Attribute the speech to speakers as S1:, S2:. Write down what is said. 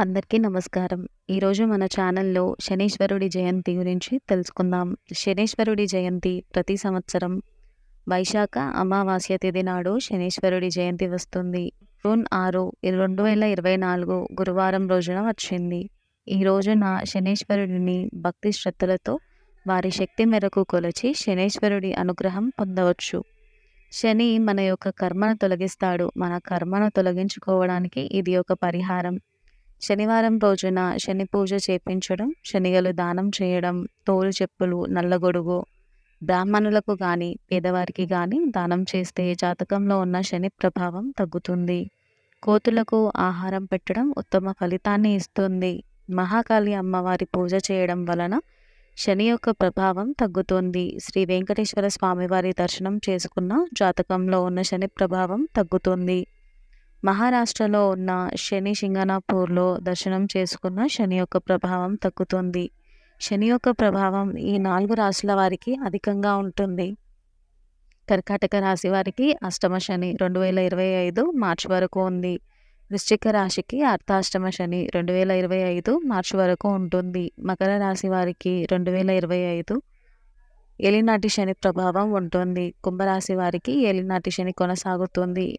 S1: అందరికీ నమస్కారం. ఈరోజు మన ఛానల్‌లో శనీశ్వరుడి జయంతి గురించి తెలుసుకుందాం. శనీశ్వరుడి జయంతి ప్రతి సంవత్సరం వైశాఖ అమావాస్య తిథి నాడు శనీశ్వరుడి జయంతి వస్తుంది. జూన్ ఆరు, రెండు వేల ఇరవై నాలుగు గురువారం రోజున వచ్చింది. ఈ రోజున శనీశ్వరుడిని భక్తి శ్రద్ధలతో వారి శక్తి మేరకు కొలిచి శనీశ్వరుడి అనుగ్రహం పొందవచ్చు. శని మన యొక్క కర్మను తొలగిస్తాడు. మన కర్మను తొలగించుకోవడానికి ఇది ఒక పరిహారం. శనివారం రోజున శని పూజ చేపించడం, శనిగలు దానం చేయడం, తోలు చెప్పులు, నల్లగొడుగు బ్రాహ్మణులకు కానీ పేదవారికి కానీ దానం చేస్తే జాతకంలో ఉన్న శని ప్రభావం తగ్గుతుంది. కోతులకు ఆహారం పెట్టడం ఉత్తమ ఫలితాన్ని ఇస్తుంది. మహాకాళి అమ్మవారి పూజ చేయడం వలన శని యొక్క ప్రభావం తగ్గుతుంది. శ్రీ వెంకటేశ్వర స్వామివారి దర్శనం చేసుకున్న జాతకంలో ఉన్న శని ప్రభావం తగ్గుతుంది. మహారాష్ట్రలో ఉన్న శని సింగనాపూర్‌లో దర్శనం చేసుకున్న శని యొక్క ప్రభావం తగ్గుతుంది. శని యొక్క ప్రభావం ఈ నాలుగు రాశుల వారికి అధికంగా ఉంటుంది. కర్కాటక రాశి వారికి అష్టమ శని రెండు వేల ఇరవై ఐదు మార్చి వరకు ఉంది. వృశ్చిక రాశికి అర్ధాష్టమ శని రెండు వేల ఇరవై ఐదు మార్చి వరకు ఉంటుంది. మకర రాశి వారికి రెండు వేల ఇరవై ఐదు ఏలినాటి శని ప్రభావం ఉంటుంది. కుంభరాశి వారికి ఏలినాటి శని కొనసాగుతుంది.